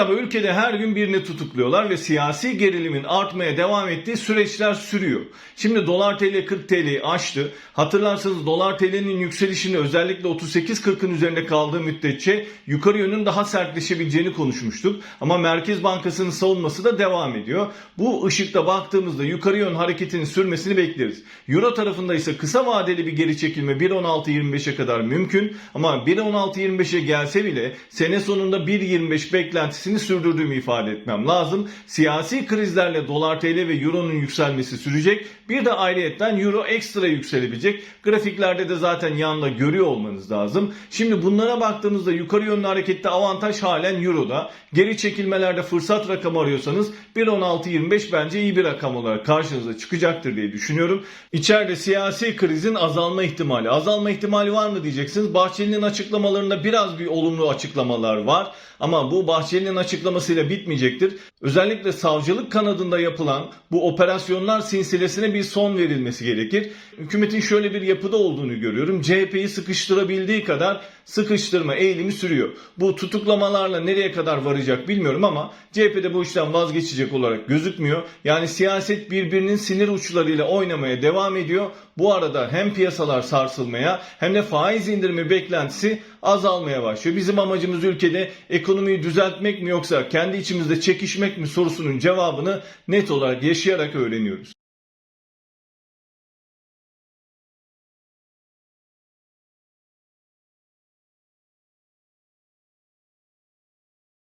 Merhaba, ülkede her gün birini tutukluyorlar ve siyasi gerilimin artmaya devam ettiği süreçler sürüyor. Şimdi dolar TL 40 TL'yi aştı. Hatırlarsanız dolar TL'nin yükselişini özellikle 38-40'ın üzerinde kaldığı müddetçe yukarı yönün daha sertleşebileceğini konuşmuştuk. Ama Merkez Bankası'nın savunması da devam ediyor. Bu ışıkta baktığımızda yukarı yön hareketinin sürmesini bekleriz. Euro tarafında ise kısa vadeli bir geri çekilme 1.16-25'e kadar mümkün. Ama 1.16-25'e gelse bile sene sonunda 1.25 beklentisini sürdürdüğümü ifade etmem lazım. Siyasi krizlerle dolar TL ve euronun yükselmesi sürecek. Bir de ayrıyetten euro ekstra yükselebilecek. Grafiklerde de zaten yanında görüyor olmanız lazım. Şimdi bunlara baktığımızda yukarı yönlü harekette avantaj halen euroda. Geri çekilmelerde fırsat rakamı arıyorsanız 1.16-25 bence iyi bir rakam olarak karşınıza çıkacaktır diye düşünüyorum. İçeride siyasi krizin azalma ihtimali. Azalma ihtimali var mı diyeceksiniz. Bahçeli'nin açıklamalarında biraz bir olumlu açıklamalar var. Ama bu Bahçeli'nin açıklamasıyla bitmeyecektir. Özellikle savcılık kanadında yapılan bu operasyonlar sinsilesine bir son verilmesi gerekir. Hükümetin şöyle bir yapıda olduğunu görüyorum. CHP'yi sıkıştırabildiği kadar sıkıştırma eğilimi sürüyor. Bu tutuklamalarla nereye kadar varacak bilmiyorum ama CHP'de bu işten vazgeçecek olarak gözükmüyor. Yani siyaset birbirinin sinir uçlarıyla oynamaya devam ediyor. Bu arada hem piyasalar sarsılmaya hem de faiz indirimi beklentisi azalmaya başlıyor. Bizim amacımız ülkede ekonomiyi düzeltmek mi yoksa kendi içimizde çekişmek mi sorusunun cevabını net olarak yaşayarak öğreniyoruz.